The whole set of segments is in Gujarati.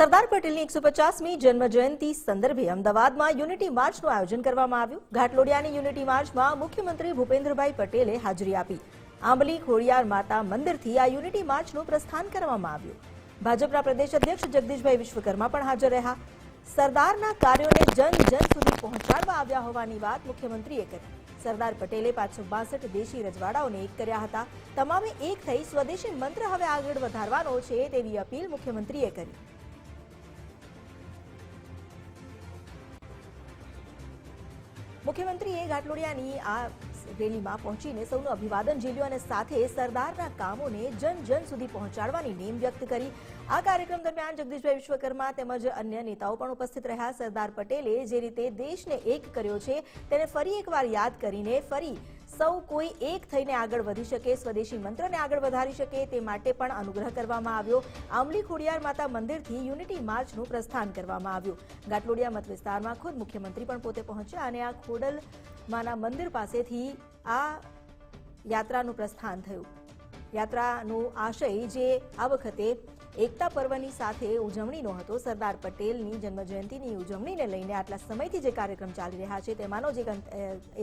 સરદાર પટેલની એકસો પચાસમી જન્મ જયંતિ સંદર્ભે અમદાવાદમાં યુનિટી માર્ચનું આયોજન કરવામાં આવ્યું. ઘાટલોડિયાની યુનિટી માર્ચમાં મુખ્યમંત્રી ભૂપેન્દ્રભાઈ પટેલે હાજરી આપી. આંબલી, ખોડિયાર માતા મંદિરથી આ યુનિટી માર્ચનું પ્રસ્થાન કરવામાં આવ્યું. ભાજપના પ્રદેશ અધ્યક્ષ જગદીશભાઈ વિશ્વકર્મા પણ હાજર રહ્યા. સરદારના કાર્યોને જન જન સુધી પહોંચાડવા આવ્યા હોવાની વાત મુખ્યમંત્રીએ કરી. સરદાર પટેલે પાંચસો બાસઠ દેશી રજવાડાઓને એક કર્યા હતા. તમામે એક થઈ, સ્વદેશી મંત્ર હવે આગળ વધારવાનો છે તેવી અપીલ મુખ્યમંત્રીએ કરી. મુખ્યમંત્રીએ ઘાટલોડિયાની આ રેલીમાં પહોંચીને સૌનું અભિવાદન ઝીલ્યું અને સાથે સરદારના કામોને જન જન સુધી પહોંચાડવાની નેમ વ્યક્ત કરી. આ કાર્યક્રમ દરમિયાન જગદીશભાઈ વિશ્વકર્મા તેમજ અન્ય નેતાઓ પણ ઉપસ્થિત રહ્યા. સરદાર પટેલે જે રીતે દેશને એક કર્યો છે તેને ફરી એકવાર યાદ કરીને ફરી સૌ કોઈ એક થઈને આગળ વધી શકે, સ્વદેશી મંત્રને આગળ વધારી શકે તે માટે પણ અનુગ્રહ કરવામાં આવ્યો. આંબલી ખોડિયાર માતા મંદિરથી યુનિટી માર્ચનું પ્રસ્થાન કરવામાં આવ્યું. ગાટલોડિયા મત વિસ્તારમાં ખુદ મુખ્યમંત્રી પણ પોતે પહોંચ્યા અને આ ખોડલ માના મંદિર પાસેથી આ યાત્રાનું પ્રસ્થાન થયું. યાત્રાનું આશય જે આ વખતે એકતા પર્વની સાથે ઉજવણીનો હતો. સરદાર પટેલની જન્મજયંતિની ઉજવણીને લઈને આટલા સમયથી જે કાર્યક્રમ ચાલી રહ્યા છે તેમાંનો જ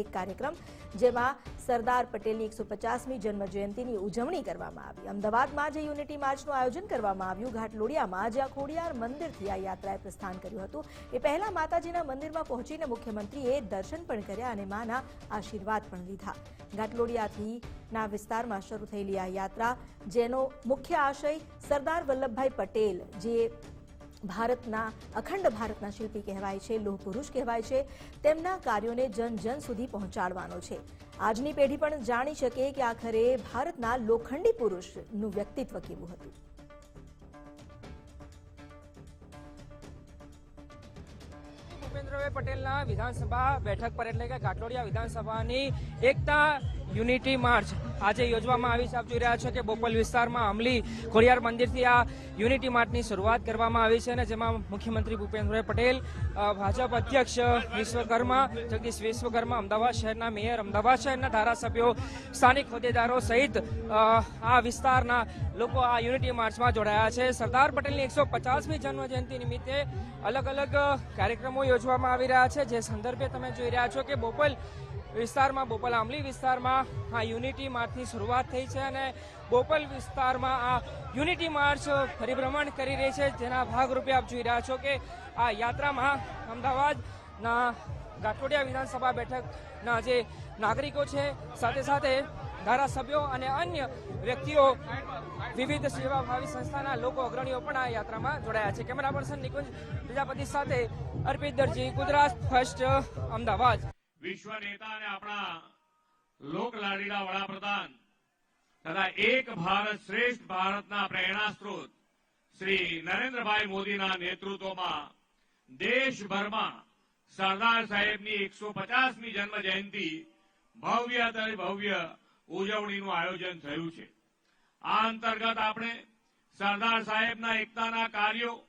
એક કાર્યક્રમ જેમાં સરદાર પટેલની એકસો પચાસમી જન્મજયંતિની ઉજવણી કરવામાં આવી. અમદાવાદમાં જે યુનિટી માર્ચનું આયોજન કરવામાં આવ્યું. ઘાટલોડિયામાં જ્યાં ખોડિયાર મંદિરથી આ યાત્રાએ પ્રસ્થાન કર્યું હતું. એ પહેલા માતાજીના મંદિરમાં પહોંચીને મુખ્યમંત્રીએ દર્શન પણ કર્યા અને માના આશીર્વાદ પણ લીધા. ઘાટલોડિયાથી ના વિસ્તારમાં શરૂ થયેલી આ યાત્રા, જેનો મુખ્ય આશય સરદાર વલ્લભભાઈ પટેલ, જે ભારતના, અખંડ ભારતના શિલ્પી કહેવાય છે લોહ પુરુષ કહેવાય છે, તેમના કાર્યોને જન જન સુધી પહોંચાડવાનો છે. આજની પેઢી પણ જાણી શકે કે આખરે ભારતના લોખંડી પુરુષનું વ્યક્તિત્વ કેવું હતું. ભૂપેન્દ્રભાઈ પટેલના વિધાનસભા બેઠક પર એટલે કે ઘાટલોડિયા વિધાનસભાની એકતા યુનિટી માર્ચ આજે યોજવામાં આવી છે આપ જોઈ રહ્યા છો કે બોપલ વિસ્તારમાં અમલી ખોડિયાર મંદિરથી આ યુનિટી માર્ચની શરૂઆત કરવામાં આવી છે અને જેમાં મુખ્યમંત્રી ભૂપેન્દ્રભાઈ પટેલ ભાજપ અધ્યક્ષ વિશ્વકર્મા, જગદીશ વિશ્વકર્મા અમદાવાદ શહેરના મેયર, અમદાવાદ શહેરના ધારાસભ્યો, સ્થાનિક હોદ્દેદારો સહિત આ વિસ્તારના લોકો આ યુનિટી માર્ચમાં જોડાયા છે. સરદાર પટેલની એકસો પચાસમી જન્મજયંતિ નિમિત્તે અલગ અલગ કાર્યક્રમો યોજવામાં આવી રહ્યા છે. જે સંદર્ભે તમે જોઈ રહ્યા છો કે બોપલ વિસ્તારમાં, બોપલ આંબલી વિસ્તારમાં આ યુનિટી માર્ચની શરૂઆત થઈ છે અને બોપલ વિસ્તારમાં આ યુનિટી માર્ચ પરિભ્રમણ કરી રહી છે. જેના ભાગરૂપે આપ જોઈ રહ્યા છો કે આ યાત્રામાં અમદાવાદના ગાંઠોડિયા વિધાનસભા બેઠકના જે નાગરિકો છે, સાથે સાથે ધારાસભ્યો અને અન્ય વ્યક્તિઓ, વિવિધ સેવાભાવી સંસ્થાના લોકો, અગ્રણીઓ પણ આ યાત્રામાં જોડાયા છે. કેમેરા પર્સન નિકુંજ પ્રજાપતિ સાથે અર્પિત દરજી, ગુજરાત ફર્સ્ટ, અમદાવાદ. વિશ્વ નેતા અને આપણા લોકલાડીલા વડાપ્રધાન તથા એક ભારત શ્રેષ્ઠ ભારતના પ્રેરણા શ્રી નરેન્દ્રભાઈ મોદીના નેતૃત્વમાં દેશભરમાં સરદાર સાહેબની એકસો પચાસમી જન્મ જયંતિ ભવ્ય ભવ્ય ઉજવણીનું આયોજન થયું છે. આ અંતર્ગત આપણે સરદાર સાહેબના એકતાના કાર્યો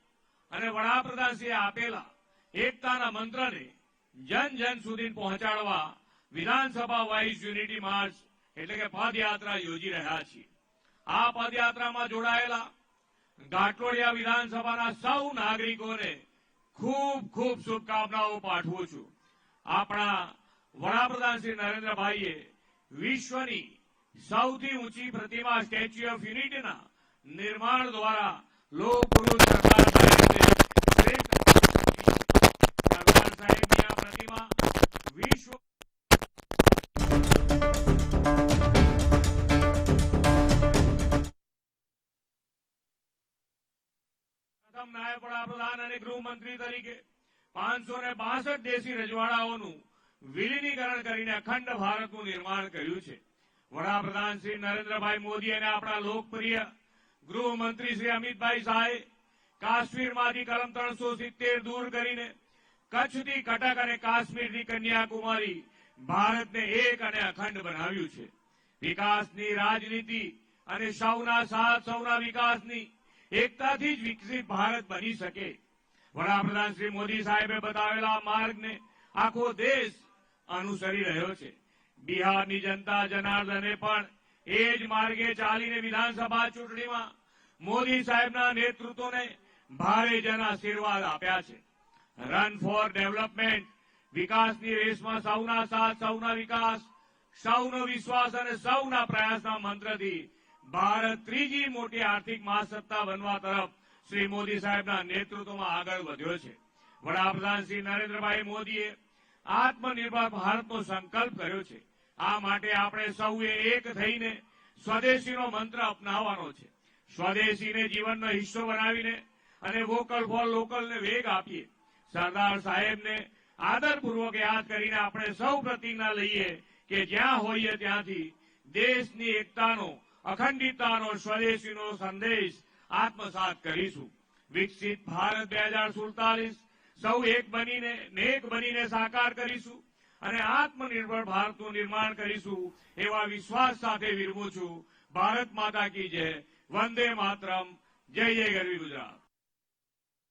અને વડાપ્રધાનશ્રીએ આપેલા એકતાના મંત્રને જન જન સુધી પહોંચાડવા વિધાનસભા વાઇઝ યુનિટી માર્ચ એટલે કે પદયાત્રા યોજી રહ્યા છીએ. આ પદયાત્રામાં જોડાયેલા ઘાટલોડિયા વિધાનસભાના સૌ નાગરિકોને ખૂબ ખૂબ શુભકામનાઓ પાઠવું છું. આપણા વડાપ્રધાન શ્રી નરેન્દ્રભાઈએ વિશ્વની સૌથી ઊંચી પ્રતિમા સ્ટેચ્યુ ઓફ યુનિટીના નિર્માણ દ્વારા લોક પુરુષ સરદાર શ્રેષ્ઠ પ્રથમ નાયબ વડાપ્રધાન અને ગૃહમંત્રી તરીકે પાંચસો ને બાસઠ દેશી રજવાડાઓનું વિલીનીકરણ કરીને અખંડ ભારતનું નિર્માણ કર્યું છે. વડાપ્રધાન શ્રી નરેન્દ્રભાઈ મોદી અને આપણા લોકપ્રિય ગૃહમંત્રી શ્રી અમિતભાઈ શાહે કાશ્મીરમાંથી કલમ ત્રણસો સિત્તેર દૂર કરીને કચ્છથી કટક અને કાશ્મીરથી કન્યાકુમારી ભારતને એક અને અખંડ બનાવ્યું છે. વિકાસની રાજનીતિ અને સૌના સાથ, સૌના વિકાસની એકતાથી જ વિકસિત ભારત બની શકે. વડાપ્રધાન શ્રી મોદી સાહેબે બતાવેલા માર્ગને આખો દેશ અનુસરી રહ્યો છે. બિહારની જનતા જનાર્દને પણ એ જ માર્ગે ચાલીને વિધાનસભા ચૂંટણીમાં મોદી સાહેબના નેતૃત્વને ભારે જન આશીર્વાદ આપ્યા છે. રન ફોર ડેવલપમેન્ટ વિકાસની રેસમાં સૌના સાથ, સૌના વિકાસ, સૌનો વિશ્વાસ અને સૌના પ્રયાસના મંત્રથી ભારત ત્રીજી મોટી આર્થિક મહાસત્તા બનવા તરફ શ્રી મોદી સાહેબના નેતૃત્વમાં આગળ વધ્યો છે. વડાપ્રધાન શ્રી નરેન્દ્રભાઈ મોદીએ આત્મનિર્ભર ભારતનો સંકલ્પ કર્યો છે. આ માટે આપણે સૌએ એક થઈને સ્વદેશીનો મંત્ર અપનાવવાનો છે. સ્વદેશીને જીવનનો હિસ્સો બનાવીને અને વોકલ ફોર લોકલને વેગ આપીએ. સરદાર સાહેબને આદરપૂર્વક યાદ કરીને આપણે સૌ પ્રતિજ્ઞા લઈએ કે જ્યાં હોઈએ ત્યાંથી દેશની એકતાનો અખંડિતતાનો સ્વદેશીનો સંદેશ આત્મસાત કરીશું. વિકસિત ભારત બે હજાર સુડતાલીસ, સૌ એક બનીને, નેક બનીને સાકાર કરીશું અને આત્મનિર્ભર ભારતનું નિર્માણ કરીશું એવા વિશ્વાસ સાથે વિરમું છું. ભારત માતા કી જય, વંદે માતરમ, જય જય ગરવી ગુજરાત.